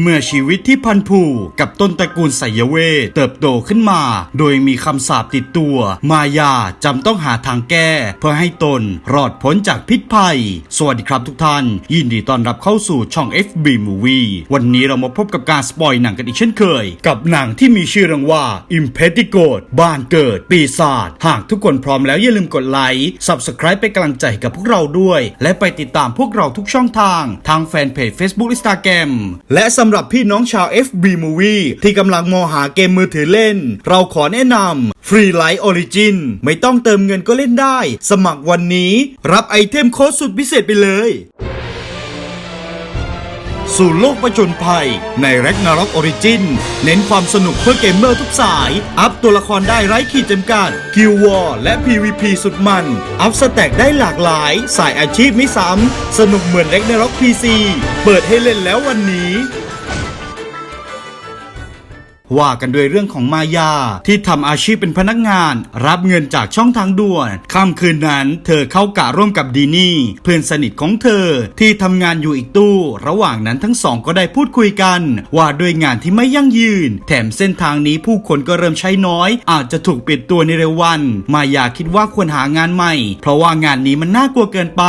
เมื่อชีวิตที่พันผูกกับต้นตระกูลไสยเวทเติบโตขึ้นมา โดยมีคำสาปติดตัว มายาจำต้องหาทางแก้ เพื่อให้ตนรอดพ้นจากพิษภัย สวัสดีครับทุกท่าน ยินดีต้อนรับเข้าสู่ช่อง FB Movie วันนี้เรามาพบกับการสปอยหนังกันอีกเช่นเคย กับหนังที่มีชื่อเรื่องว่า i m p e t i g o t บ้านเกิด ปีศาจหากทุกคนพร้อมแล้วอย่าลืมกดไลค์ Subscribe เป็นกำลังใจกับพวกเราด้วย และไปติดตามพวกเราทุกช่องทาง ทางแฟนเพจ Facebook Instagram และสำหรับพี่น้องชาว FB Movie ที่กำลังมองหาเกมมือถือเล่น เราขอแนะนำ Free Light Origin ไม่ต้องเติมเงินก็เล่นได้ สมัครวันนี้ รับไอเทมโค้ดสุดพิเศษไปเลย สู่โลกประจนภัย ใน Ragnarok Origin เน้นความสนุกเพื่อเกมเมอร์ทุกสาย อัพตัวละครได้ไร้ขีดจำกัดคิววอและ PVP สุดมัน อัพสแต็กได้หลากหลาย สายอาชีพไม่ซ้ำ สนุกเหมือน Ragnarok PC เปิดให้เล่นแล้ววันนี้ ว่ากันด้วยเรื่องของมายา ที่ทำอาชีพเป็นพนักงาน รับเงินจากช่องทางด่วนค่ำคืนนั้นเธอเข้ากะร่วมกับดีนี่เพื่อนสนิทของเธอที่ทำงานอยู่อีกตู้ ระหว่างนั้นทั้งสองก็ได้พูดคุยกัน ว่าด้วยงานที่ไม่ยั่งยืน แถมเส้นทางนี้ผู้คนก็เริ่มใช้น้อย อาจจะถูกปิดตัวในเร็ววัน มายาคิดว่าควรหางานใหม่ เพราะว่างานนี้มันน่ากลัวเกินไป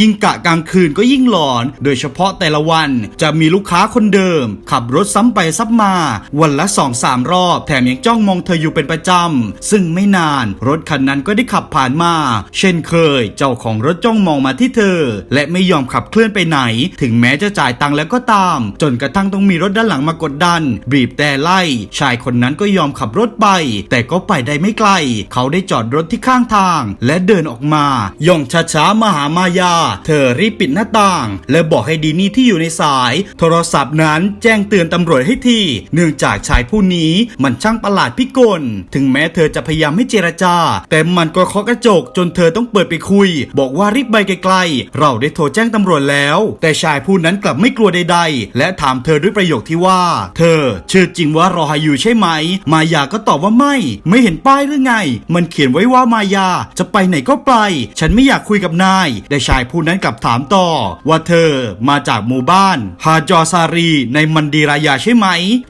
ยิ่งกะกลางคืนก็ยิ่งหลอน โดยเฉพาะแต่ละวัน จะมีลูกค้าคนเดิม ขับรถซ้ำไปซ้ำมา วันละสองสามรอบ แถมยังจ้องมองเธออยู่เป็นประจำ ซึ่งไม่นาน รถคันนั้นก็ได้ขับผ่านมา เช่นเคย เจ้าของรถจ้องมองมาที่เธอ และไม่ยอมขับเคลื่อนไปไหน ถึงแม้จะจ่ายตังค์แล้วก็ตาม จนกระทั่งต้องมีรถด้านหลังมากดดัน บีบแต่ไล่ ชายคนนั้นก็ยอมขับรถไป แต่ก็ไปได้ไม่ไกล เขาได้จอดรถที่ข้างทาง และเดินออกมา ย่องช้าๆมาหามายา เธอรีบปิดหน้าต่าง และบอกให้ดีนี่ที่อยู่ในสาย โทรศัพท์นั้นแจ้งเตือนตำรวจให้ที เนื่องจากชายผู้นี้มันช่างประหลาดพิกล ถึงแม้เธอจะพยายามให้เจรจา แต่มันก็เคาะกระจกจนเธอต้องเปิดไปคุย บอกว่ารีบไปไกลๆ เราได้โทรแจ้งตำรวจแล้ว แต่ชายผู้นั้นกลับไม่กลัวใดๆ และถามเธอด้วยประโยคที่ว่า เธอชื่อจริงว่ารอฮายูใช่ไหม มายาก็ตอบว่าไม่ ไม่เห็นป้ายหรือไง มันเขียนไว้ว่ามายา จะไปไหนก็ไป ฉันไม่อยากคุยกับนาย แต่ชายผู้นั้นกลับถามต่อ ว่าเธอมาจากหมู่บ้านฮาจอซารีในมันดีรายาใช่ไหม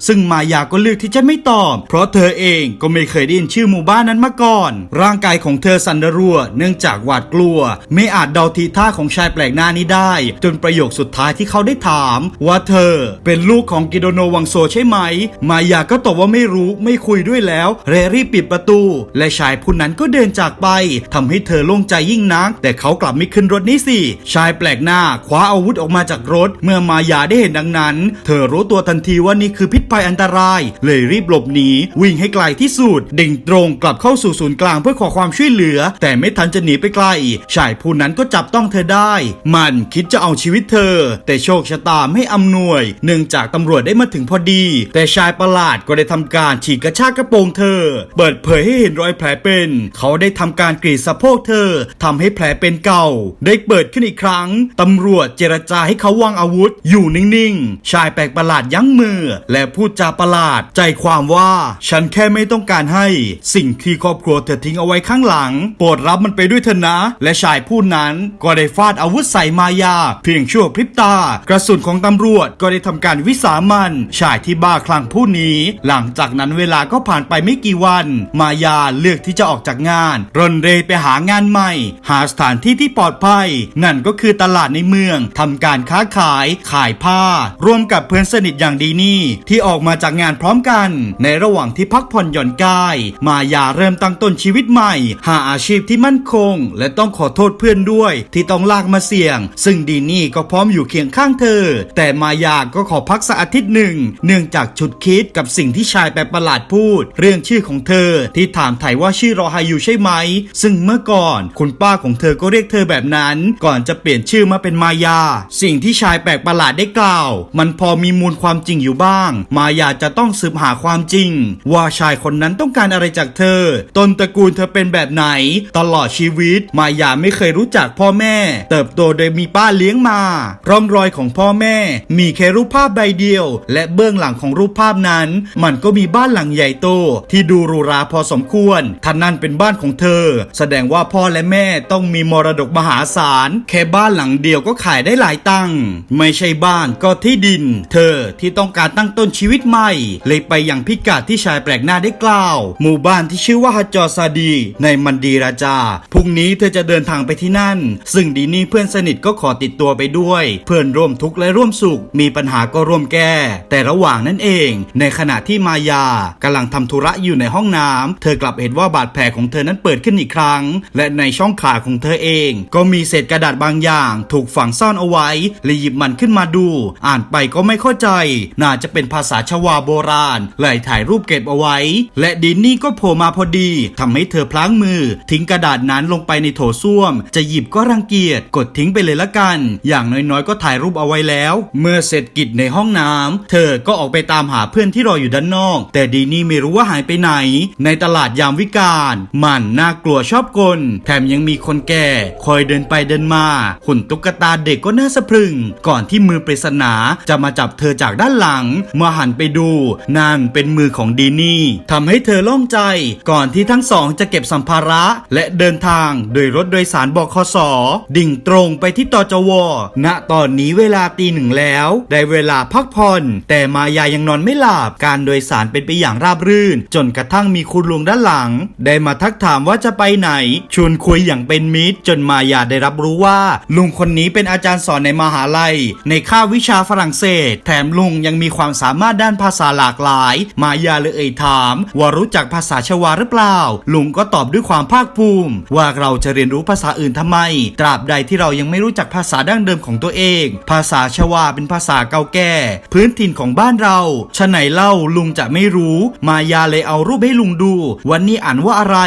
ซึ่งมายาก็เลือกที่จะไม่ตอบ เพราะเธอเองก็ไม่เคยได้ยินชื่อหมู่บ้านนั้นมาก่อน ร่างกายของเธอสั่นระรัว เนื่องจากหวาดกลัว ไม่อาจเดาทีท่าของชายแปลกหน้านี้ได้ จนประโยคสุดท้ายที่เขาได้ถาม ว่าเธอ เป็นลูกของกิโดโนวังโซใช่ไหม มายาก็ตอบว่าไม่รู้ไม่คุยด้วยแล้ว เรรีบปิดประตู และชายผู้นั้นก็เดินจากไปทำให้เธอโล่งใจยิ่งนัก แต่เขากลับไม่ขึ้นรถนี้สิชายแปลกหน้าคว้าอาวุธออกมาจากรถ เมื่อมายาได้เห็นดังนั้น เธอรู้ตัวทันทีว่านี่คือพิษภัยอันตรายเลยรีบหลบหนีวิ่งให้ไกลที่สุดดิ่งตรงกลับเข้าสู่ศูนย์กลางเพื่อขอความช่วยเหลือ แต่ไม่ทันจะหนีไปไกลชายผู้นั้นก็จับต้องเธอได้ มันคิดจะเอาชีวิตเธอ แต่โชคชะตาไม่อำนวย เนื่องจากตำรวจได้มาถึงพอดี แต่ชายประหลาดก็ได้ทำการฉีกกระชากกระโปรงเธอ เปิดเผยให้เห็นรอยแผลเป็น เขาได้ทำการกรีดสะโพกเธอทำให้แผลเป็นเก่า ได้เปิดขึ้นอีกครั้งตำรวจเจรจาให้เขาวางอาวุธ อยู่นิ่งๆ ชายแปลกประหลาดยั้งมือ และพูดจาประหลาดใจความว่าฉันแค่ไม่ต้องการให้สิ่งที่ครอบครัวเธอทิ้งเอาไว้ข้างหลัง โปรดรับมันไปด้วยเถอะนะ และชายผู้นั้นก็ได้ฟาดอาวุธใส่มายา เพียงชั่วพริบตา กระสุนของตำรวจก็ได้ทำการวิสามันชายที่บ้าคลั่งผู้นี้ หลังจากนั้นเวลาก็ผ่านไปไม่กี่วัน มายาเลือกที่จะออกจากงาน รนเรไปหางานใหม่ หาสถานที่ที่ปลอดภัย นั่นก็คือตลาดในเมืองทำการค้าขายขายผ้า ร่วมกับเพื่อนสนิทอย่างดีนี่ ที่ออกมาจากงานพร้อมกัน ในระหว่างที่พักผ่อนหย่อนกาย มายาเริ่มตั้งต้นชีวิตใหม่ หาอาชีพที่มั่นคง และต้องขอโทษเพื่อนด้วย ที่ต้องลากมาเสี่ยง ซึ่งดีนี่ก็พร้อมอยู่เคียงข้างเธอ แต่มายาก็ขอพักสักอาทิตย์หนึ่ง เนื่องจากฉุดคิดกับสิ่งที่ชายแปลกประหลาดพูด เรื่องชื่อของเธอ ที่ถามไถ่ว่าชื่อรอฮายูใช่ไหม ซึ่งเมื่อก่อน คุณป้าของเธอก็เรียกเธอแบบนั้น ก่อนจะเปลี่ยนชื่อมาเป็นมายา สิ่งที่ชายแปลกประหลาดได้กล่าว มันพอมีมูลความจริงอยู่บ้าง มายาจะต้องสืบบหาความจริง ว่าชายคนนั้นต้องการอะไรจากเธอต้นตระกูลเธอเป็นแบบไหน ตลอดชีวิต มายาไม่เคยรู้จักพ่อแม่ เติบโตโดยมีป้าเลี้ยงมา ร่องรอยของพ่อแม่ มีแค่รูปภาพใบเดียว และเบื้องหลังของรูปภาพนั้น มันก็มีบ้านหลังใหญ่โต ที่ดูหรูหราพอสมควรท่านั่นเป็นบ้านของเธอ แสดงว่าพ่อและแม่ต้องมีมรดกมหาศาล แค่บ้านหลังเดียวก็ขายได้หลายตังค์ไม่ใช่บ้านก็ที่ดิน เธอที่ต้องการตั้งต้นชีวิตใหม่เลยไปอยังพิกัดที่ชายแปลกหน้าได้กล่าว หมู่บ้านที่ชื่อว่าฮัจจอซาดี ในมันดีราจาพรุ่งนี้เธอจะเดินทางไปที่นั่น ซึ่งดีนี่เพื่อนสนิทก็ขอติดตัวไปด้วย เพื่อนร่วมทุกข์และร่วมสุข มีปัญหาก็ร่วมแก้ แต่ระหว่างนั้นเอง ในขณะที่มายากำลังทำธุระอยู่ในห้องน้ำเธอกลับเห็นว่าบาดแผลของเธอนั้นเปิดขึ้นอีกครั้ง และในช่องขาของเธอเอง ก็มีเศษกระดาษบางอย่าง ถูกฝังซ่อนเอาไว้เลยหยิบมันขึ้นมาดู อ่านไปก็ไม่เข้าใจ น่าจะเป็นภาษาชวาโบราณเลยถ่ายรูปเก็บเอาไว้ และดินนี่ก็โผล่มาพอดีทำให้เธอพลั้งมือ ทิ้งกระดาษนั้นลงไปในโถส้วม จะหยิบก็รังเกียจกดทิ้งไปเลยละกัน อย่างน้อยๆ ก็ถ่ายรูปเอาไว้แล้ว เมื่อเสร็จกิจในห้องน้ำเธอก็ออกไปตามหาเพื่อนที่รออยู่ด้านนอก แต่ดีนี่ไม่รู้ว่าหายไปไหน ในตลาดยามวิกาลมันน่ากลัวชอบกลแถมยังมีคนแก่ คอยเดินไปเดินมาหุ่นตุ๊กตาเด็กก็น่าสะพรึง ก่อนที่มือปริศนาจะมาจับเธอจากด้านหลัง เมื่อหันไปดูนั่นเป็นมือของดีนี่ทำให้เธอโล่งใจ ก่อนที่ทั้งสองจะเก็บสัมภาระและเดินทางโดยรถโดยสารบคสดิ่งตรงไปที่ตจว ณตอนนี้เวลาตีหนึ่งแล้ว ได้เวลาพักผ่อน แต่มายายังนอนไม่หลับการโดยสารเป็นไปอย่างราบรื่น จนกระทั่งมีคุณลุงด้านหลัง ได้มาทักถามว่าจะไปไหน ชวนคุยอย่างเป็นมิตร จนมายาได้รับรู้ว่า ลุงคนนี้เป็นอาจารย์สอนในมหาลัย ในค่าบวิชาฝรั่งเศส แถมลุงยังมีความสามารถด้านภาษาหลากหลาย มายาเลยเอ่ยถาม ว่ารู้จักภาษาชวาหรือเปล่า ลุงก็ตอบด้วยความภาคภูมิ ว่าเราจะเรียนรู้ภาษาอื่นทำไม ตราบใดที่เรายังไม่รู้จักภาษาดั้งเดิมของตัวเอง ภาษาชวาเป็นภาษาเก่าแก่ พื้นถิ่นของบ้านเราฉะไหนเล่าลุงจะไม่รู้ มายาเลยเอารูปให้ลุงดู วันนี้อ่านว่าอะไร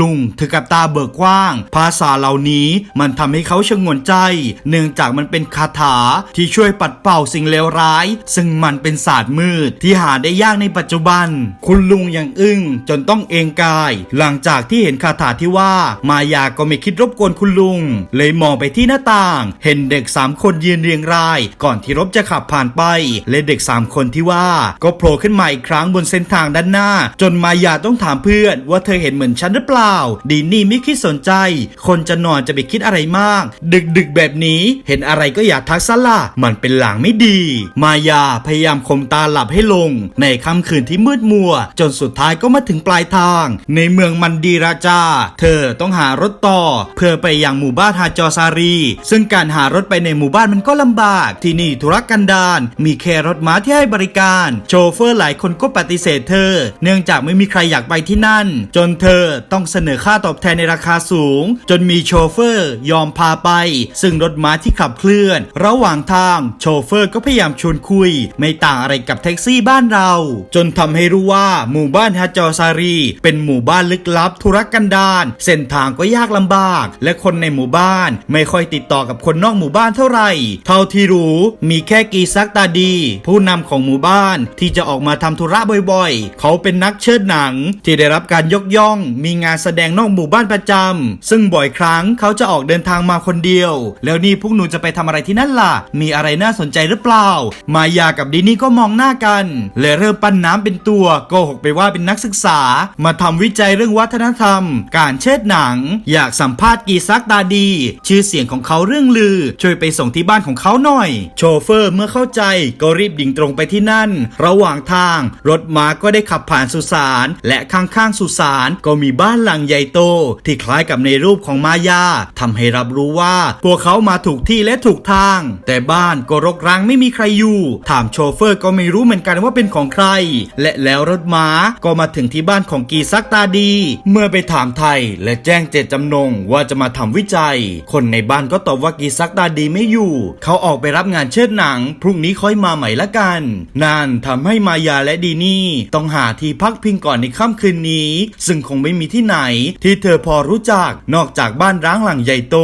ลุงถึงกับตาเบิกกว้าง ภาษาเหล่านี้มันทำให้เขาชงนใจ เนื่องจากมันเป็นคาถาที่ช่วยปัดเป่าสิ่งเลวร้าย ซึ่งมันเป็นศาสตร์มืดที่หาได้ยากในปัจจุบัน คุณลุงยังอึ้งจนต้องเองกาย หลังจากที่เห็นคาถาที่ว่ามายาก็ไม่คิดรบกวนคุณลุง เลยมองไปที่หน้าต่าง เห็นเด็กสามคนยืนเรียงราย ก่อนที่รถจะขับผ่านไป และเด็กสามคนที่ว่า ก็โผล่ขึ้นมาอีกครั้งบนเส้นทางด้านหน้า จนมายาต้องถามเพื่อน ว่าเธอเห็นเหมือนฉันหรือเปล่า ดีนี่ไม่คิดสนใจ คนจะนอนจะไปคิดอะไรมาก ดึกดึกแบบนี้ เห็นอะไรก็อย่าทักซะละมันเป็นหลางไม่ดี มายาพยายามข่มตาหลับให้ลง ในค่ำคืนที่มืดมัว จนสุดท้ายก็มาถึงปลายทาง ในเมืองมันดีราจา เธอต้องหารถต่อ เพื่อไปยังหมู่บ้านฮาจอซารี ซึ่งการหารถไปในหมู่บ้านมันก็ลำบาก ที่นี่ธุรกันดารมีแค่รถม้าที่ให้บริการ โชเฟอร์หลายคนก็ปฏิเสธเธอ เนื่องจากไม่มีใครอยากไปที่นั่น จนเธอต้องเสนอค่าตอบแทนในราคาสูง จนมีโชเฟอร์ยอมพาไป ซึ่งรถม้าที่ขับเคลื่อน ระหว่างทางโชเฟอร์ก็พยายามชวนคุย ไม่ต่างอะไรกับแท็กซี่บ้านเราจนทำให้รู้ว่าหมู่บ้านฮาจอซารี เป็นหมู่บ้านลึกลับธุรกันดารเส้นทางก็ยากลำบาก และคนในหมู่บ้านไม่ค่อยติดต่อกับคนนอกหมู่บ้านเท่าไหร่ เท่าที่รู้มีแค่กีซักตาดี ผู้นำของหมู่บ้านที่จะออกมาทำธุระบ่อยๆ เขาเป็นนักเชิดหนัง ที่ได้รับการยกย่อง มีงานแสดงนอกหมู่บ้านประจำซึ่งบ่อยครั้งเขาจะออกเดินทางมาคนเดียว แล้วนี่พวกหนูจะไปทำอะไรที่นั่นล่ะ มีอะไรน่าสนใจหรือเปล่า มายากับดินี่ก็มองหน้ากันและเริ่มปั้นน้ำเป็นตัวโกหกไปว่าเป็นนักศึกษา มาทำวิจัยเรื่องวัฒนธรรม การเชิดหนัง อยากสัมภาษณ์กีซักตาดี ชื่อเสียงของเขาเรื่องลือ ช่วยไปส่งที่บ้านของเขาหน่อย โชเฟอร์เมื่อเข้าใจก็รีบดิ่งตรงไปที่นั่น ระหว่างทาง รถม้าก็ได้ขับผ่านสุสาน และข้างๆสุสานก็มีบ้านหลังใหญ่โต ที่คล้ายกับในรูปของมายาทำให้รับรู้ว่า พวกเขามาถูกที่และถูกทาง แต่บ้านก็รกร้างไม่มีใครอยู่ ถามโชเฟอร์ก็ไม่รู้เหมือนกันว่าเป็นของใครและแล้วรถม้าก็มาถึงที่บ้านของกีซักตาดี เมื่อไปถามไทยและแจ้งเจตจำนงว่าจะมาทำวิจัย คนในบ้านก็ตอบว่ากีซักตาดีไม่อยู่ เขาออกไปรับงานเชิดหนัง พรุ่งนี้ค่อยมาใหม่ละกันนั่นทำให้มายาและดีนี่ ต้องหาที่พักพิงก่อนในค่ำคืนนี้ ซึ่งคงไม่มีที่ไหน ที่เธอพอรู้จักนอกจากบ้านร้างหลังใหญ่โต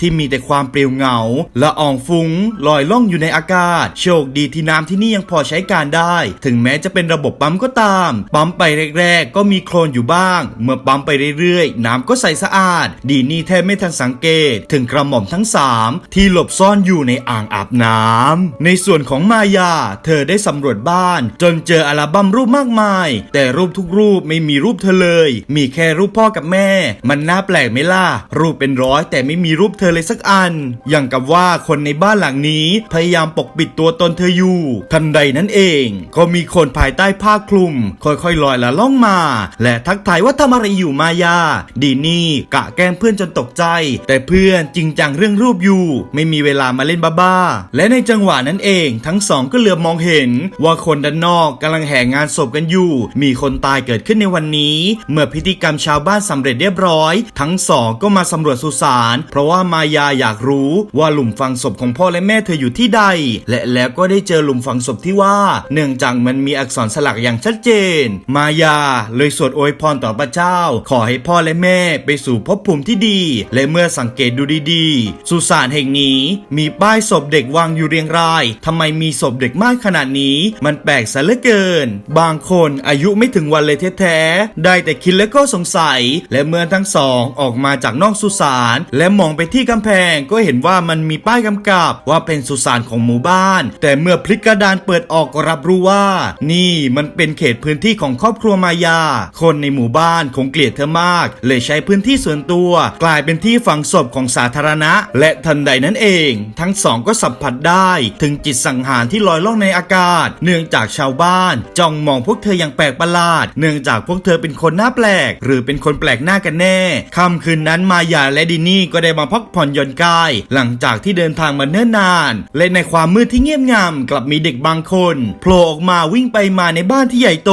ที่มีแต่ความเปลี่ยวเหงาละอองฟุ้งลอยล่องอยู่ในอากาศ โชคดีที่น้ำที่นี่ยังพอใช้การได้ ถึงแม้ม้จะเป็นระบบปั๊มก็ตาม ปั๊มไปแรกๆ ก็มีโคลนอยู่บ้าง เมื่อปั๊มไปเรื่อยๆ น้ำก็ใสสะอาด ดีนี่แทบไม่ทันสังเกต ถึงกระหม่อมทั้งสามที่หลบซ่อนอยู่ในอ่างอาบน้ำในส่วนของมายา เธอได้สำรวจบ้าน จนเจออัลบั้มรูปมากมาย แต่รูปทุกรูปไม่มีรูปเธอเลย มีแค่รูปพ่อกับแม่ มันน่าแปลกไหมล่ะ รูปเป็นร้อยแต่ไม่มีรูปเธอเลยสักอัน อย่างกับว่าคนในบ้านหลังนี้ พยายามปกปิดตัวตนเธออยู่ ทันใดนั้นเอง ก็มีคนนภายใต้ผ้าคลุม ค่อยๆลอยละล่องมา และทักทายว่าทำอะไรอยู่มายา ดีนี่กะแกล้งเพื่อนจนตกใจ แต่เพื่อนจริงจังเรื่องรูปอยู่ ไม่มีเวลามาเล่นบ้าๆและในจังหวะนั้นเอง ทั้งสองก็เหลือบมองเห็น ว่าคนด้านนอกกำลังแห่งานศพกันอยู่ มีคนตายเกิดขึ้นในวันนี้ เมื่อพิธีกรรมชาวบ้านสำเร็จเรียบร้อย ทั้งสองก็มาสำรวจสุสานเพราะว่ามายาอยากรู้ว่าหลุมฝังศพของพ่อและแม่เธออยู่ที่ใด และแล้วก็ได้เจอหลุมฝังศพที่ว่า เนื่องจากมันมีอักษรสลักอย่างชัดเจน มายาเลยสวดอวยพรต่อพระเจ้า ขอให้พ่อและแม่ไปสู่ภพภูมิที่ดี และเมื่อสังเกตดูดีๆ สุสานแห่งนี้ มีป้ายศพเด็กวางอยู่เรียงรายทำไมมีศพเด็กมากขนาดนี้ มันแปลกซะเหลือเกิน บางคนอายุไม่ถึงวันเลยแท้ๆ ได้แต่คิดแล้วก็สงสัย และเมื่อทั้งสองออกมาจากนอกสุสาน และมองไปที่กำแพงก็เห็นว่ามันมีป้ายกำกับว่าเป็นสุสานของหมู่บ้าน แต่เมื่อพลิกกระดานเปิดออกก็รับรู้ว่านี่มันเป็นเขตพื้นที่ของครอบครัวมายา คนในหมู่บ้านคงเกลียดเธอมาก เลยใช้พื้นที่ส่วนตัว กลายเป็นที่ฝังศพของสาธารณะ และทันใดนั้นเอง ทั้งสองก็สัมผัสได้ ถึงจิตสังหารที่ลอยล่องในอากาศ เนื่องจากชาวบ้าน จ้องมองพวกเธออย่างแปลกประหลาด เนื่องจากพวกเธอเป็นคนหน้าแปลก หรือเป็นคนแปลกหน้ากันแน่ค่ำคืนนั้นมายาและดินี่ก็ได้มาพักผ่อนหย่อนกาย หลังจากที่เดินทางมาเนิ่นนาน และในความมืดที่เงียบงามกลับมีเด็กบางคนโผล่ออกมาวิ่งไปมาในบ้านที่ใหญ่โต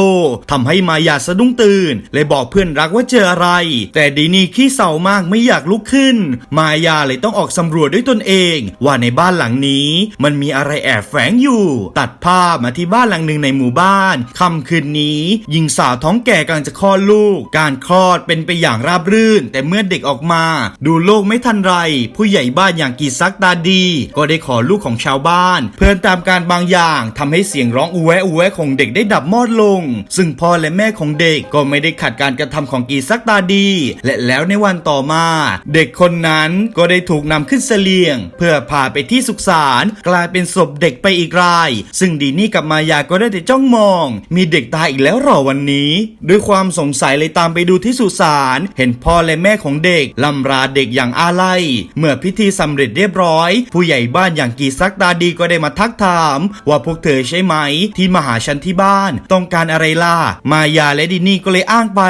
ทำให้มายาสะดุ้งตื่นเลยบอกเพื่อนรักว่าเจออะไร แต่ดินี่ขี้เศร้ามากไม่อยากลุกขึ้น มายาเลยต้องออกสำรวจด้วยตนเอง ว่าในบ้านหลังนี้ มันมีอะไรแอบแฝงอยู่ ตัดภาพมาที่บ้านหลังหนึ่งในหมู่บ้านค่ำคืนนี้หญิงสาวท้องแก่กำลังจะคลอดลูก การคลอดเป็นไปอย่างราบรื่น แต่เมื่อเด็กออกมา ดูโลกไม่ทันไร ผู้ใหญ่บ้านอย่างกีซักตาดี ก็ได้ขอลูกของชาวบ้าน เพื่อตามการบางอย่างทำให้เสียงร้องอูแวะอูแวะของเด็กได้ดับมอดลง ซึ่งพ่อและแม่ของเด็กก็ไม่ได้ขัดการกระทำของกีซักตาดี และแล้วในวันต่อมา เด็กคนนั้นก็ได้ถูกนำขึ้นเสลียง เพื่อพาไปที่สุสานกลายเป็นศพเด็กไปอีกราย ซึ่งดีนี่กับมายาก็ได้แต่จ้องมอง มีเด็กตายอีกแล้วหรอวันนี้ ด้วยความสงสัยเลยตามไปดูที่สุสานเห็นพ่อและแม่ของเด็กลำราเด็กอย่างอาลัยเมื่อพิธีสำเร็จเรียบร้อย ผู้ใหญ่บ้านอย่างกีซักตาดีก็ได้มาทักถาม ว่าพวกเธอใช่ไหม ที่มาหาฉันที่บ้าน ต้องการอะไรล่ะ มายาและดินี่ก็เลยอ้างไป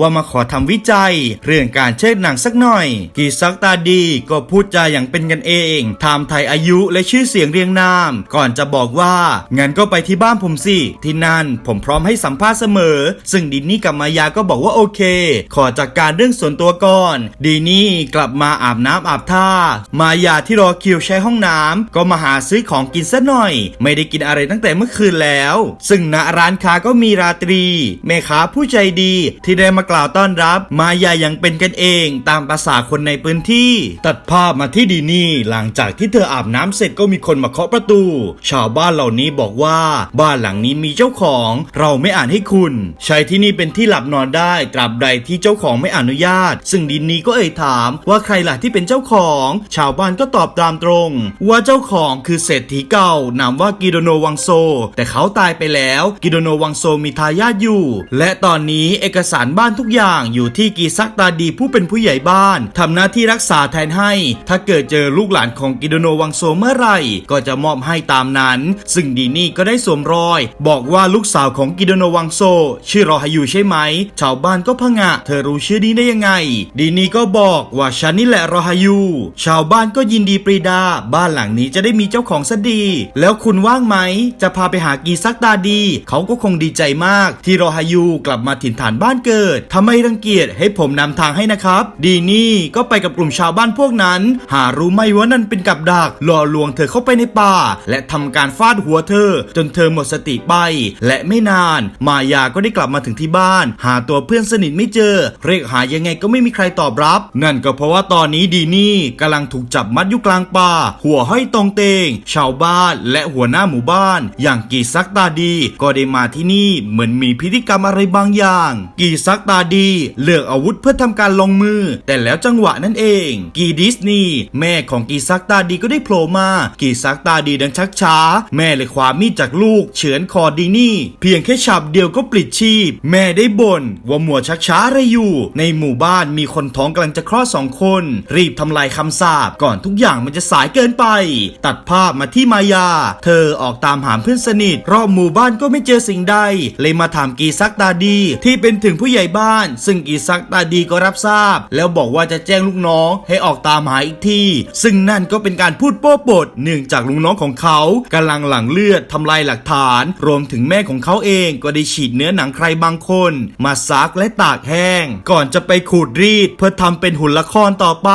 ว่ามาขอทำวิจัย เรื่องการเชิดหนังสักหน่อย กีซักตาดีก็พูดจาอย่างเป็นกันเองถามไทยอายุและชื่อเสียงเรียงนาม ก่อนจะบอกว่างั้นก็ไปที่บ้านผมสิ ที่นั่นผมพร้อมให้สัมภาษณ์เสมอ ซึ่งดินี่กับมายาก็บอกว่าโอเค ขอจัดกการเรื่องส่วนตัวก่อนดีนี่กลับมาอาบน้ำอาบท่า มายาที่รอคิวใช้ห้องน้ำก็มาหาซื้อของกินซะหน่อย ไม่ได้กินอะไรตั้งแต่เมื่อคืนแล้ว ซึ่งณร้านค้าก็มีราตรี แม่ค้าผู้ใจดีที่ได้มากล่าวต้อนรับ มายายังเป็นกันเอง ตามภาษาคนในพื้นที่ ตัดภาพมาที่ดีนี่ หลังจากที่เธออาบน้ำเสร็จก็มีคนมาเคาะประตู ชาวบ้านเหล่านี้บอกว่าบ้านหลังนี้มีเจ้าของ เราไม่อ่านให้คุณ ใช้ที่นี่เป็นที่หลับนอนได้ตราบใดที่เจ้าของไม่อนุญาต ซึ่งดินนี้ก็เอ่ยถามว่าใครล่ะที่เป็นเจ้าของ ชาวบ้านก็ตอบตามตรง ว่าเจ้าของคือเศรษฐีเก่านามว่ากิโดโนวังโซ แต่เขาตายไปแล้วกิโดโนวังโซมีทายาทอยู่ และตอนนี้เอกสารบ้านทุกอย่างอยู่ที่กีซักตาดีผู้เป็นผู้ใหญ่บ้านทำหน้าที่รักษาแทนให้ ถ้าเกิดเจอลูกหลานของกิโดโนวังโซเมื่อไหร่ ก็จะมอบให้ตามนั้น ซึ่งดีนี่ก็ได้สวมรอย บอกว่าลูกสาวของกิโดโนวังโซ ชื่อรอฮายูใช่ไหม ชาวบ้านก็พะงะ เธอรู้ชื่อนี้ได้ยังไง ดีนี่ก็บอกว่าฉันนี่แหละรอฮายูชาวบ้านก็ยินดีปรีดา บ้านหลังนี้จะได้มีเจ้าของซะดี แล้วคุณว่างไหม จะพาไปหากีซักตาดีเขาก็คงดีใจมาก ที่รอฮายูกลับมาถิ่นฐานบ้านเกิดทำไมรังเกียจให้ผมนำทางให้นะครับ ดีนี่ก็ไปกับกลุ่มชาวบ้านพวกนั้น หารู้ไหมว่านั่นเป็นกับดักหล่อลวงเธอเข้าไปในป่า และทำการฟาดหัวเธอ จนเธอหมดสติไป และไม่นาน มายาก็ได้กลับมาถึงที่บ้าน หาตัวเพื่อนสนิทไม่เจอ เรียกหายังไงก็ไม่มีใครตอบรับ นั่นก็เพราะว่าตอนนี้ดีนี่กำลังถูกจับมัดอยู่กลางป่า หัวห้อยตรงเตง ชาวบ้านและหัวหน้าหมู่บ้าน อย่างกีซักตาดีก็ได้มาที่นี่เหมือนมีพิธีกรรมอะไรบางอย่าง กีซักตาดี เลือกอาวุธเพื่อทำการลงมือ แต่แล้วจังหวะนั้นเอง กีดิสนีย์แม่ของกีซักตาดีก็ได้โผล่มา กีซักตาดีดังชักช้า แม่เลยคว้ามีดจากลูกเฉือนคอดีนี่ เพียงแค่ฉับเดียวก็ปลิดชีพ แม่ได้บ่นว่าหมัวชักช้าอะไรอยู่ ในหมู่บ้านมีคนท้องกำลังจะคลอดสองคน รีบทำลายคำสาปก่อนทุกอย่างมันจะสายเกินไป ตัดภาพมาที่มายา เธอออกตามหาเพื่อนสนิทรอบหมู่บ้านก็ไม่เจอสิ่งใด เลยมาถามกีซักตาดี ที่เป็นถึงผู้ใหญ่บ้าน ซึ่งกีซักตาดีก็รับทราบ แล้วบอกว่าจะแจ้งลูกน้องให้ออกตามหาอีกที่ ซึ่งนั่นก็เป็นการพูดโป้ปดเนื่องจากลุงน้องของเขากำลังหลั่งเลือดทำลายหลักฐาน รวมถึงแม่ของเขาเองก็ได้ฉีดเนื้อหนังใครบางคน มาซักและตากแห้ง ก่อนจะไปขูดรีด เพื่อทำเป็นหุ่นละครต่อไป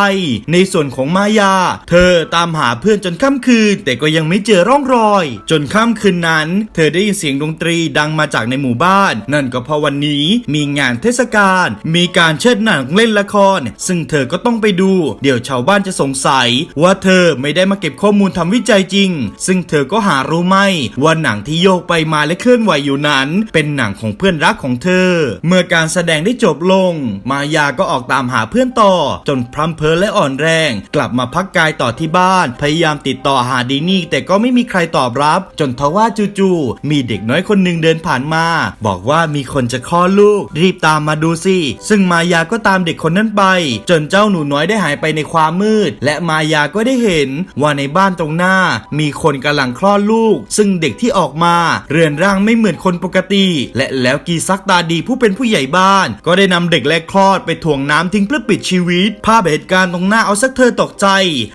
ในส่วนของมายา เธอตามหาเพื่อนจนค่ำคืน แต่ก็ยังไม่เจอร่องรอย จนค่ำคืนนั้น เธอได้ยินเสียงดนตรีดังมาจากในหมู่บ้าน นั่นก็เพราะวันนี้มีงานเทศกาลมีการเชิดหนังเล่นละคร ซึ่งเธอก็ต้องไปดู เดี๋ยวชาวบ้านจะสงสัย ว่าเธอไม่ได้มาเก็บข้อมูลทำวิจัยจริง ซึ่งเธอก็หารู้ไม่ว่าหนังที่โยกไปมาและเคลื่อนไหวอยู่นั้น เป็นหนังของเพื่อนรักของเธอ เมื่อการแสดงได้จบลง มายาก็ออกตามหาเพื่อนต่อ จนพลัมเพอและอ่อนแรง กลับมาพักกายต่อที่บ้าน พยายามติดต่อหาดีนี่แต่ก็ไม่มีใครตอบรับ จนทว่าจู่ๆมีเด็กด็กน้อยคนหนึ่งเดินผ่านมา บอกว่ามีคนจะคลอดลูก รีบตามมาดูสิ ซึ่งมายาก็ตามเด็กคนนั้นไป จนเจ้าหนูน้อยได้หายไปในความมืด และมายาก็ได้เห็นว่าในบ้านตรงหน้า มีคนกำลังคลอดลูก ซึ่งเด็กที่ออกมา เรือนร่างไม่เหมือนคนปกติ และแล้วกีซักตาดีผู้เป็นผู้ใหญ่บ้าน ก็ได้นำเด็กแรกคลอดไปถ่วงน้ำทิ้งเพื่อปิดชีวิต ภาพเหตุการณ์ตรงหน้าเอาสักเธอตกใจ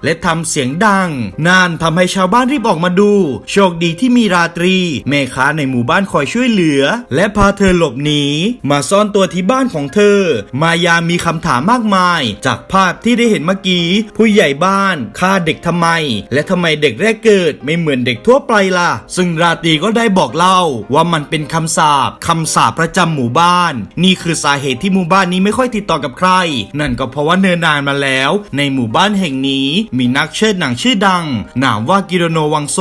และทำเสียงดัง นั่นทำให้ชาวบ้านรีบออกมาดู โชคดีที่มีราตรีแม่ค้าในหมู่บ้านคอยช่วยเหลือ และพาเธอหลบหนีมาซ่อนตัวที่บ้านของเธอ มายามีคำถามมากมาย จากภาพที่ได้เห็นเมื่อกี้ ผู้ใหญ่บ้านฆ่าเด็กทำไม และทำไมเด็กแรกเกิดไม่เหมือนเด็กทั่วไปล่ะ ซึ่งราตรีก็ได้บอกเล่าว่ามันเป็นคำสาปคำสาปประจำหมู่บ้าน นี่คือสาเหตุที่หมู่บ้านนี้ไม่ค่อยติดต่อกับใคร นั่นก็เพราะว่าเนินนานมาแล้ว ในหมู่บ้านแห่งนี้มีนักเชิดหนังชื่อดังนามว่ากิโรโนวังโซ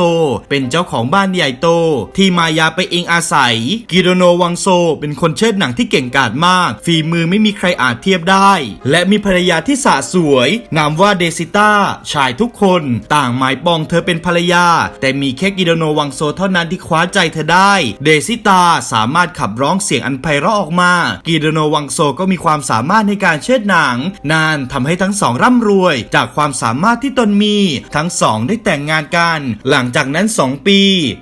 เป็นเจ้าของบ้านใหญ่โต ที่มายาไปเองอาศัย กิโรโนวังโซ เป็นคนเชิดหนังที่เก่งกาจมาก ฝีมือไม่มีใครอาจเทียบได้ และมีภรรยาที่สะสวย นามว่าเดซิต้า ชายทุกคนต่างหมายปองเธอเป็นภรรยา แต่มีแค่กิโดโนวังโซเท่านั้นที่คว้าใจเธอได้ เดซิตาสามารถขับร้องเสียงอันไพเราะออกมา กิโดโนวังโซก็มีความสามารถในการเชิดหนัง นานทำให้ทั้งสองร่ำรวย จากความสามารถที่ตนมี ทั้งสองได้แต่งงานกัน หลังจากนั้น 2 ปี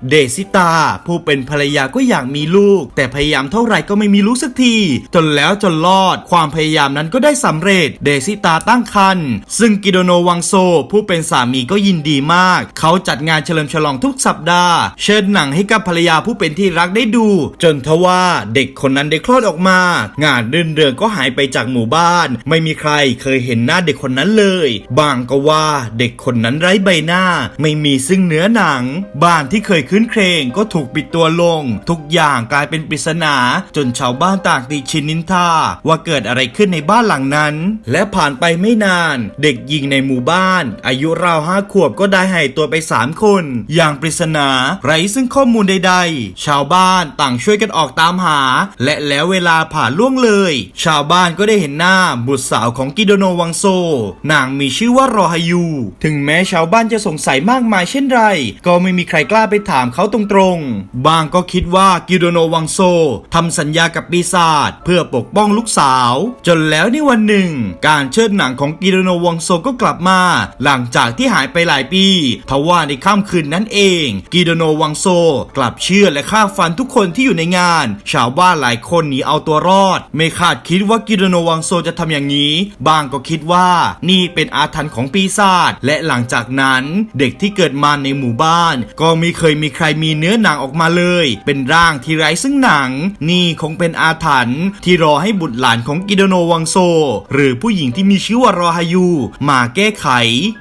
เดซิตาผู้เป็นภรรยาก็อยากมีลูก แต่พยายามเท่าไหร่ก็ไม่มีลูกสักที จนแล้วจนรอด ความพยายามนั้นก็ได้สำเร็จ เดซิตาตั้งครรภ์ซึ่งกิโดโนวังโซ ผู้เป็นสามีก็ยินดีมาก เขาจัดงานเฉลิมฉลองทุกสัปดาห์ เชิญหนังให้กับภรรยาผู้เป็นที่รักได้ดู จนทว่าเด็กคนนั้นได้คลอดออกมา งานเดินเรืองก็หายไปจากหมู่บ้าน ไม่มีใครเคยเห็นหน้าเด็กคนนั้นเลย บางก็ว่าเด็กคนนั้นไร้ใบหน้า ไม่มีซึ่งเนื้อหนัง บ้านที่เคยคืนเครงก็ถูกปิดตัวลง ทุกอย่างกลายเป็นปริศนา จนชาวบ้านต่างติชินนินทาว่าเกิดอะไรขึ้นในบ้านหลังนั้น และผ่านไปไม่นาน เด็กหญิงในหมู่บ้าน อายุราวห้าขวบก็ได้หายตัวไปสามคน อย่างปริศนา ไร้ซึ่งข้อมูลใดๆ ชาวบ้านต่างช่วยกันออกตามหา และแล้วเวลาผ่านล่วงเลย ชาวบ้านก็ได้เห็นหน้าบุตรสาวของกิโดโนวังโซ นางมีชื่อว่ารอฮายู ถึงแม้ชาวบ้านจะสงสัยมากมายเช่นไร ก็ไม่มีใครกล้าไปถามเขาตรงๆบางก็คิดว่ากิโดโนวังโซทำสัญญากับปีศาจเพื่อปกป้องลูกสาว จนแล้วในวันหนึ่ง การเชิดหนังของกิโดโนวังโซก็กลับมา หลังจากที่หายไปหลายปีทว่าในค่ำคืนนั้นเอง กิโดโนวังโซกลับเชื่อและฆ่าฟันทุกคนที่อยู่ในงาน ชาวบ้านหลายคนหนีเอาตัวรอด ไม่คาดคิดว่ากิโดโนวังโซจะทำอย่างนี้ บางก็คิดว่านี่เป็นอาถรรพ์ของปีศาจและหลังจากนั้น เด็กที่เกิดมาในหมู่บ้าน ก็ไม่เคยมีใครมีเนื้อหนังออกมาเลย เป็นร่างที่ไร้ซึ่งหนัง นี่คงเป็นอาถรรพ์ที่รอให้บุตรหลานของกิโดโนวังโซ หรือผู้หญิงที่มีชื่อว่ารอฮายู มาแก้ไข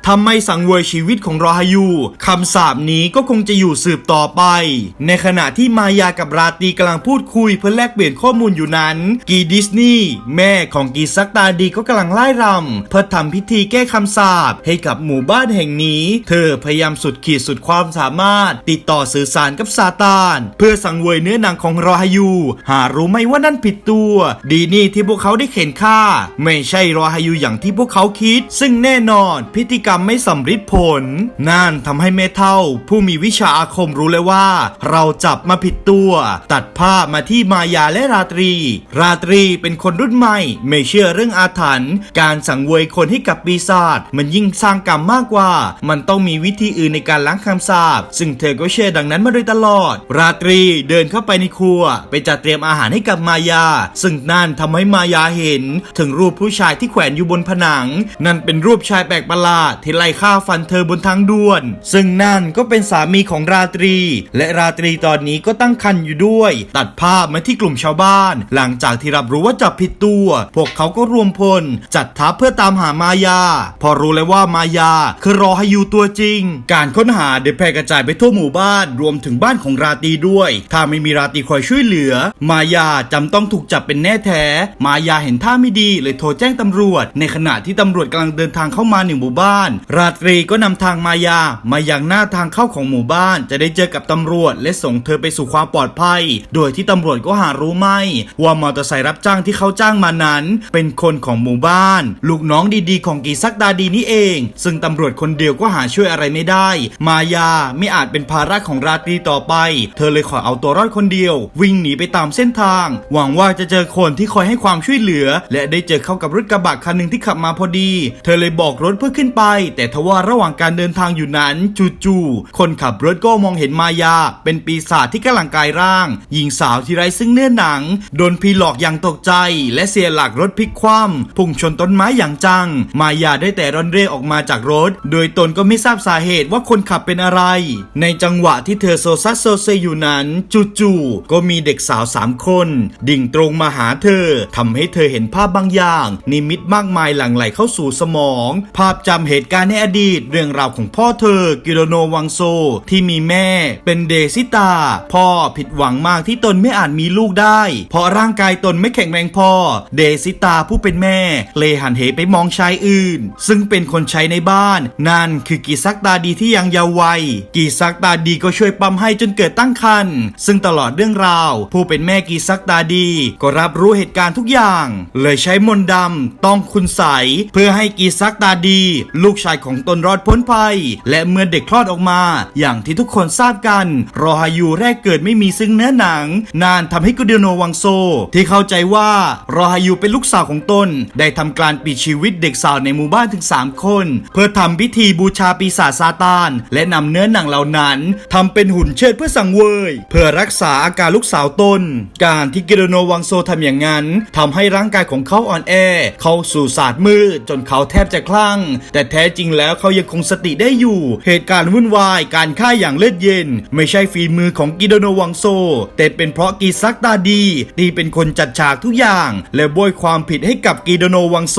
ทำให้สังเวยชีวิตของรอฮายูคำสาปนี้ก็คงจะอยู่สืบต่อไป ในขณะที่มายากับราตีกำลังพูดคุยเพื่อแลกเปลี่ยนข้อมูลอยู่นั้น กีดิสนีย์แม่ของกีซักตาดีก็กำลังไล่รำเพื่อทำพิธีแก้คำสาปให้กับหมู่บ้านแห่งนี้ เธอพยายามสุดขีดสุดความสามารถ ติดต่อสื่อสารกับซาตาบ้าน เพื่อสังเวยเนื้อหนังของรอฮายู หารู้ไหมว่านั่นผิดตัว ดีนี่ที่พวกเขาได้เข็นฆ่า ไม่ใช่รอฮายูอย่างที่พวกเขาคิด ซึ่งแน่นอนพิธีกรรมไม่สำฤทธิ์ผล นั่นทำให้เมเท่า ผู้มีวิชาอาคมรู้เลยว่า เราจับมาผิดตัว ตัดภาพมาที่มายาและราตรี ราตรีเป็นคนรุ่นใหม่ ไม่เชื่อเรื่องอาถรรพ์การสังเวยคนให้กับปีศาจมันยิ่งสร้างกรรมมากกว่า มันต้องมีวิธีอื่นในการล้างคำสาปซึ่งเธอก็เชื่อดังนั้นมาโดยตลอดราตรีเดินเข้าไปในครัว ไปจัดเตรียมอาหารให้กับมายา ซึ่งนั่นทำให้มายาเห็น ถึงรูปผู้ชายที่แขวนอยู่บนผนัง นั่นเป็นรูปชายแปลกประหลาดที่ไล่ฆ่าฟันเธอบนทางด่วน ซึ่งนั่นก็เป็นสามีของราตรี และราตรีตอนนี้ก็ตั้งครรภ์อยู่ด้วย ตัดภาพมาที่กลุ่มชาวบ้าน หลังจากที่รับรู้ว่าจับผิดตัว พวกเขาก็รวมพล จัดทัพเพื่อตามหามายา พอรู้แล้วว่ามายาคือรอให้อยู่ตัวจริง การค้นหาได้แพร่กระจายไปทั่วหมู่บ้านรวมถึงบ้านของราตรีด้วย ถ้าไม่มีราตรีคอยช่วยเหลือ มายาจำต้องถูกจับเป็นแน่แท้ มายาเห็นท่าไม่ดีเลยโทรแจ้งตำรวจ ในขณะที่ตำรวจกำลังเดินทางเข้ามาหนึ่งหมู่บ้าน ราตรีก็นำทางมายามายังหน้าทางเข้าของหมู่บ้าน จะได้เจอกับตำรวจ และส่งเธอไปสู่ความปลอดภัย โดยที่ตำรวจก็หารู้ไม่ ว่ามอเตอร์ไซค์รับจ้างที่เขาจ้างมานั้น เป็นคนของหมู่บ้าน ลูกน้องดีๆ ของกีซักดาดีนี่เอง ซึ่งตำรวจคนเดียวก็หาช่วยอะไรไม่ได้ มายาไม่อาจเป็นภาระของราตรีต่อไปเธอเลยขอเอาตัวรอดคนเดียว วิ่งหนีไปตามเส้นทาง หวังว่าจะเจอคนที่คอยให้ความช่วยเหลือ และได้เจอเข้ากับรถกระบะคันหนึ่งที่ขับมาพอดี เธอเลยบอกรถเพื่อขึ้นไป แต่ทว่าระหว่างการเดินทางอยู่นั้นจู่ๆคนขับรถก็มองเห็นมายา เป็นปีศาจที่กำลังกายร่าง หญิงสาวที่ไร้ซึ่งเนื้อหนัง โดนพีหลอกอย่างตกใจ และเสียหลักรถพลิกคว่ำพุ่งชนต้นไม้อย่างจัง มายาได้แต่ร่อนเร่ออกมาจากรถ โดยตนก็ไม่ทราบสาเหตุว่าคนขับเป็นอะไร ในจังหวะที่เธอโซซัสโซเซอยู่นั้นจู่ๆก็มีเด็กสาวสามคน ดิ่งตรงมาหาเธอทำให้เธอเห็นภาพบางอย่าง นิมิตมากมายหลั่งไหลเข้าสู่สมอง ภาพจำเหตุการณ์ในอดีต เรื่องราวของพ่อเธอ กิโรโนวังโซ ที่มีแม่ เป็นเดซิตา พ่อผิดหวังมากที่ตนไม่อาจมีลูกได้ เพราะร่างกายตนไม่แข็งแรงพอ เดซิตาผู้เป็นแม่ เลยหันเหไปมองชายอื่น ซึ่งเป็นคนใช้ในบ้าน นั่นคือกีซักตาดีที่ยังเยาว์วัยกีซักตาดีก็ช่วยปั๊มให้จนเกิดตั้งครรภ์ซึ่งตลอดเรื่องราว ผู้เป็นแม่กีซักตาดี ก็รับรู้เหตุการณ์ทุกอย่าง เลยใช้มนต์ดำต้องคุณใสเพื่อให้กีซักตาดี ลูกชายของตนรอดพ้นภัย และเมื่อเด็กคลอดออกมา อย่างที่ทุกคนทราบกันรอฮายูแรกเกิดไม่มีซึ่งเนื้อหนัง นานทำให้กุเดโนวังโซ ที่เข้าใจว่ารอฮายูเป็นลูกสาวของตน ได้ทำการปิดชีวิตเด็กสาวในหมู่บ้านถึง 3 คน เพื่อทำพิธีบูชาปีศาจซาตาน และนำเนื้อหนังเหล่านั้นทำเป็นหุ่นเชิดเพื่อสังเวยเพื่อรักษาอาการลูกสาวตน การที่กิโดโนวังโซทำอย่างนั้นทำให้ร่างกายของเขาอ่อนแอ เข้าสู่ศาสตร์มืดจนเขาแทบจะคลั่ง แต่แท้จริงแล้วเขายังคงสติได้อยู่ เหตุการณ์วุ่นวายการฆ่าอย่างเลือดเย็น ไม่ใช่ฝีมือของกิโดโนวังโซ แต่เป็นเพราะกีซักตาดีที่เป็นคนจัดฉากทุกอย่าง และโบยความผิดให้กับกิโดโนวังโซ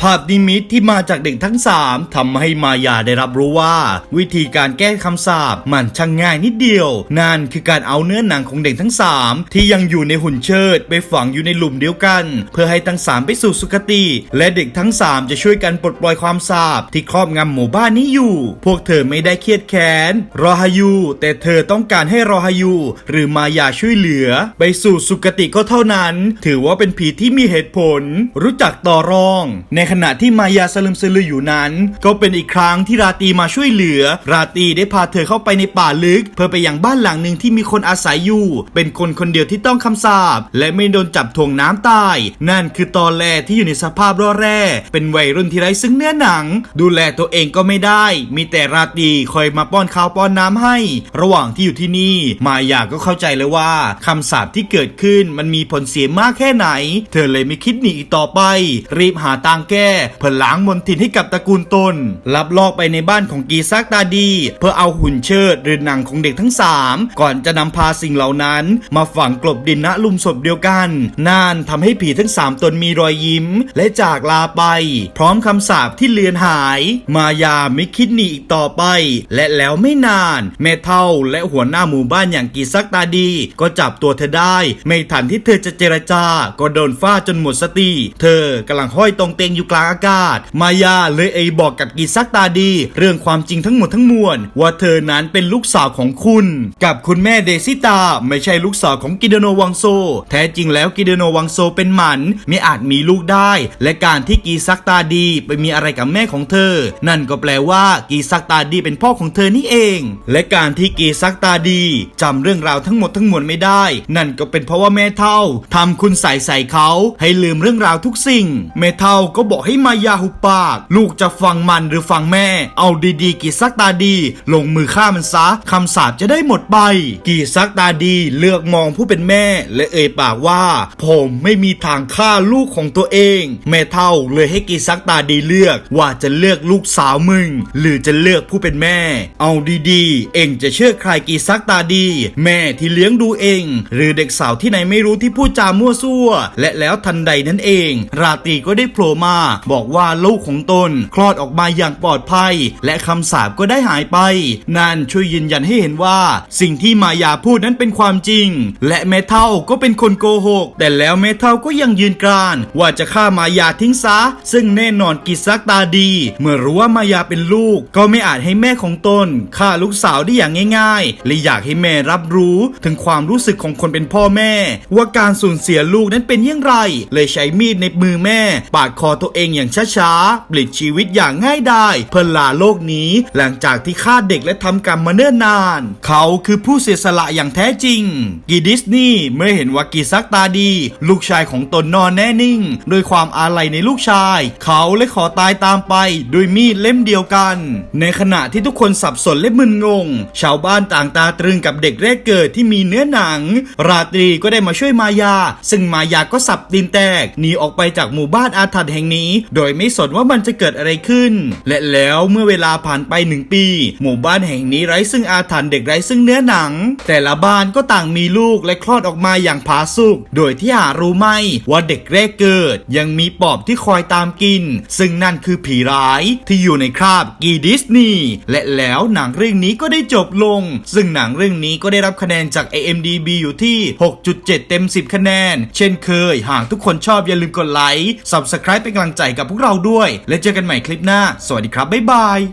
ภาพนิมิตที่มาจากเด็กทั้งสามทำให้มายาได้รับรู้ว่า วิธีการแก้คำสาปมันช่างง่ายนิดเดียวนั่นคือการเอาเนื้อหนังของเด็กทั้งสามที่ยังอยู่ในหุ่นเชิด ไปฝังอยู่ในหลุมเดียวกัน เพื่อให้ทั้งสามไปสู่สุคติ และเด็กทั้งสามจะช่วยกันปลดปล่อยความสาปที่ครอบงำหมู่บ้านนี้อยู่ พวกเธอไม่ได้เครียดแค้นรอฮายูแต่เธอต้องการให้รอฮายูหรือมายาช่วยเหลือ ไปสู่สุคติก็เท่านั้น ถือว่าเป็นผีที่มีเหตุผล รู้จักต่อรอง ในขณะที่มายาสลึมสลืออยู่นั้น ก็เป็นอีกครั้งที่ราตีมาช่วยเหลือ ราตีได้พาเธอเข้าไปในป่าลึก เพื่อไปยังบ้านหลังหนึ่งที่มีคนอาศัยอยู่ เป็นคนคนเดียวที่ต้องคำสาปและไม่โดนจับถ่วงน้ำตาย นั่นคือตอนแรกที่อยู่ในสภาพร่อแร่ เป็นวัยรุ่นที่ไร้ซึ่งเนื้อหนัง ดูแลตัวเองก็ไม่ได้ มีแต่ราตรีคอยมาป้อนข้าวป้อนน้ำให้ ระหว่างที่อยู่ที่นี่ มายาก็เข้าใจเลยว่าคำสาปที่เกิดขึ้นมันมีผลเสียมากแค่ไหน เธอเลยไม่คิดหนีอีกต่อไป รีบหาทางแก้เพื่อล้างมนทินให้กับตระกูลตนลับลอกไปในบ้านของกีซักตาดี เพื่อเอาหุ่นเชิดหรือหนังของเด็กทั้งสามก่อนจะนำพาสิ่งเหล่านั้น มาฝังกลบดินณลุมศพเดียวกันนั่นทำให้ผีทั้งสามตนมีรอยยิ้ม และจากลาไป พร้อมคำสาปที่เลือนหาย มายาไม่คิดหนีอีกต่อไป และแล้วไม่นาน แม่เท่าและหัวหน้าหมู่บ้านอย่างกีซักตาดี ก็จับตัวเธอได้ ไม่ทันที่เธอจะเจรจาก็โดนฟาดจนหมดสติ เธอกำลังห้อยตรงเตียงอยู่กลางอากาศ มายาเลยเอบอกกับกีซักตาดี เรื่องความจริงทั้งหมดทั้งมวลว่าเธอนั้นเป็นลูกสาวของคุณกกับคุณแม่เดซิตา ไม่ใช่ลูกสาวของกิเดโนวังโซ แท้จริงแล้วกิเดโนวังโซเป็นหมันไม่อาจมีลูกได้ และการที่กีซักตาดีไปมีอะไรกับแม่ของเธอ นั่นก็แปลว่ากีซักตาดีเป็นพ่อของเธอนี่เอง และการที่กีซักตาดีจำเรื่องราวทั้งหมดทั้งมวลไม่ได้ นั่นก็เป็นเพราะว่าแม่เท่าทำคุณใส่ใส่เขาให้ลืมเรื่องราวทุกสิ่ง แม่เท่าก็บอกให้มายาหุบปาก ลูกจะฟังมันหรือฟังแม่ เอาดีๆกีซักตาดี ลงมือฆ่ามันซะคำสาปจะได้หมดไปกีซักตาดีเลือกมองผู้เป็นแม่และเอ่ยปากว่า ผมไม่มีทางฆ่าลูกของตัวเอง แม่เท่าเลยให้กีซักตาดีเลือกว่าจะเลือกลูกสาวมึง หรือจะเลือกผู้เป็นแม่ เอาดีๆ เองจะเชื่อใครกีซักตาดี แม่ที่เลี้ยงดูเอง หรือเด็กสาวที่ไหนไม่รู้ที่พูดจามั่วซั่ว และแล้วทันใดนั้นเอง ราตรีก็ได้โผล่มา บอกว่าลูกของตน คลอดออกมาอย่างปลอดภัย และคำสาปก็ได้หายไป นั่นช่วยยืนยันให้เห็นว่าสิ่่งที่มายาพูดนั้นเป็นความจริง และแม่เท่าก็เป็นคนโกหก แต่แล้วแม่เท่าก็ยังยืนกราน ว่าจะฆ่ามายาทิ้งซะ ซึ่งแน่นอนกิซักตาดี เมื่อรู้ว่ามายาเป็นลูก ก็ไม่อาจให้แม่ของตนฆ่าลูกสาวได้อย่างง่ายๆและอยากให้แม่รับรู้ถึงความรู้สึกของคนเป็นพ่อแม่ ว่าการสูญเสียลูกนั้นเป็นอย่างไร เลยใช้มีดในมือแม่ ปาดคอตัวเองอย่างช้าๆปลิดชีวิตอย่างง่ายดายเพื่อลาโลกนี้ หลังจากที่ฆ่าเด็กและทำกรรมมาเนิ่นนาน เขาคือผู้เสียสละอย่างแท้จริง กีดิสนีย์เมื่อเห็นว่ากีซักตาดี ลูกชายของตนนอนแน่นิ่งด้วยความอาลัยในลูกชาย เขาเลยขอตายตามไปด้วยมีดเล่มเดียวกัน ในขณะที่ทุกคนสับสนและมึนงง ชาวบ้านต่างตาตรึงกับเด็กแรกเกิดที่มีเนื้อหนัง ราตรีก็ได้มาช่วยมายา ซึ่งมายาก็สับตีนแตกหนีออกไปจากหมู่บ้านอาถรรพ์แห่งนี้ โดยไม่สนว่ามันจะเกิดอะไรขึ้น และแล้วเมื่อเวลาผ่านไปหนึ่งปี หมู่บ้านแห่งนี้ไร้ซึ่งอาถรรพ์เด็กไร้ซึ่งเนื้อหนัง แต่ละบ้านก็ต่างมีลูกและคลอดออกมาอย่างผาสุก โดยที่หารู้ไม่ว่าเด็กแรกเกิด ยังมีปอบที่คอยตามกิน ซึ่งนั่นคือผีร้ายที่อยู่ในคราบกีดิสนีย์และแล้วหนังเรื่องนี้ก็ได้จบลง ซึ่งหนังเรื่องนี้ก็ได้รับคะแนนจาก AMDB อยู่ที่ 6.7 เต็ม 10 คะแนน เช่นเคย หากทุกคนชอบอย่าลืมกดไลค์ Subscribe เป็นกำลังใจกับพวกเราด้วย และเจอกันใหม่คลิปหน้า สวัสดีครับ บ๊ายบาย